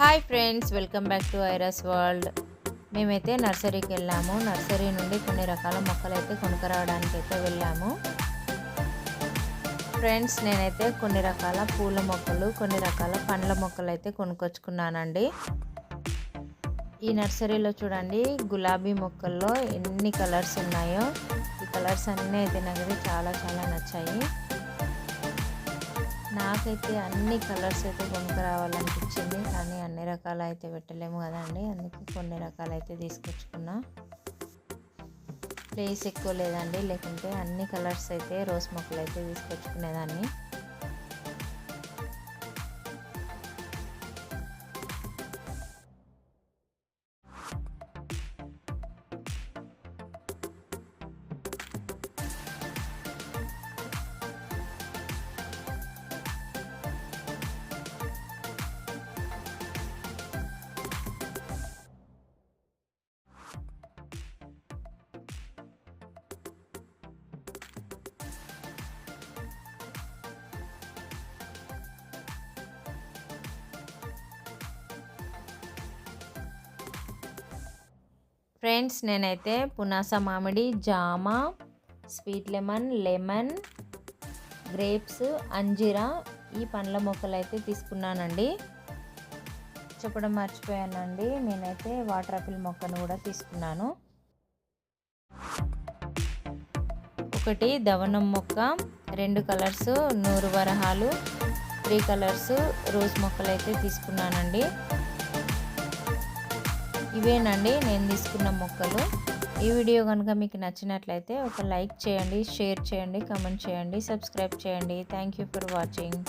Hi friends welcome back to Iris world మేమైతే నర్సరీకి వెళ్ళాము. నర్సరీ నుండి కొన్ని రకాల మొక్కలు అయితే కొనుక్కరావడానికి అయితే వెళ్ళాము. ఫ్రెండ్స్ నేనైతే కొన్ని రకాల పూల మొక్కలు కొన్ని రకాల పండ్ల మొక్కలు అయితే కొనుక్కొచ్చుకున్నానండి. ఈ నర్సరీలో చూడండి గులాబీ మొక్కల్లో ఎన్ని కలర్స్ ఉన్నాయో. ఈ కలర్స్ అన్నీ అయితే నాకు చాలా చాలా నచ్చాయి. నాకైతే అన్ని కలర్స్ అయితే కొనుక్కరావాలనిపించింది. కానీ అన్ని రకాలు అయితే పెట్టలేము కదండి. అందుకే కొన్ని రకాలు అయితే తీసుకొచ్చుకున్నా. ప్లేస్ ఎక్కువ లేదండి. లేకుంటే అన్ని కలర్స్ అయితే రోజ్ మొక్కలు అయితే తీసుకొచ్చుకునేదాన్ని. ఫ్రెండ్స్ నేనైతే పునాస మామిడి జామ స్వీట్ లెమన్ లెమన్ గ్రేప్స్ అంజీరా ఈ పండ్ల మొక్కలు అయితే తీసుకున్నానండి. చెప్పడం మర్చిపోయానండి. నేనైతే వాటర్ ఆపిల్ మొక్కను కూడా తీసుకున్నాను. ఒకటి దవనం మొక్క రెండు కలర్స్ నూరు వరహాలు త్రీ కలర్స్ రోజ్ మొక్కలు అయితే తీసుకున్నానండి. ఇవేనండి నేను తీసుకున్న మొక్కలు. ఈ వీడియో కనుక మీకు నచ్చినట్లయితే ఒక లైక్ చేయండి షేర్ చేయండి కమెంట్ చేయండి సబ్స్క్రైబ్ చేయండి. Thank you for watching.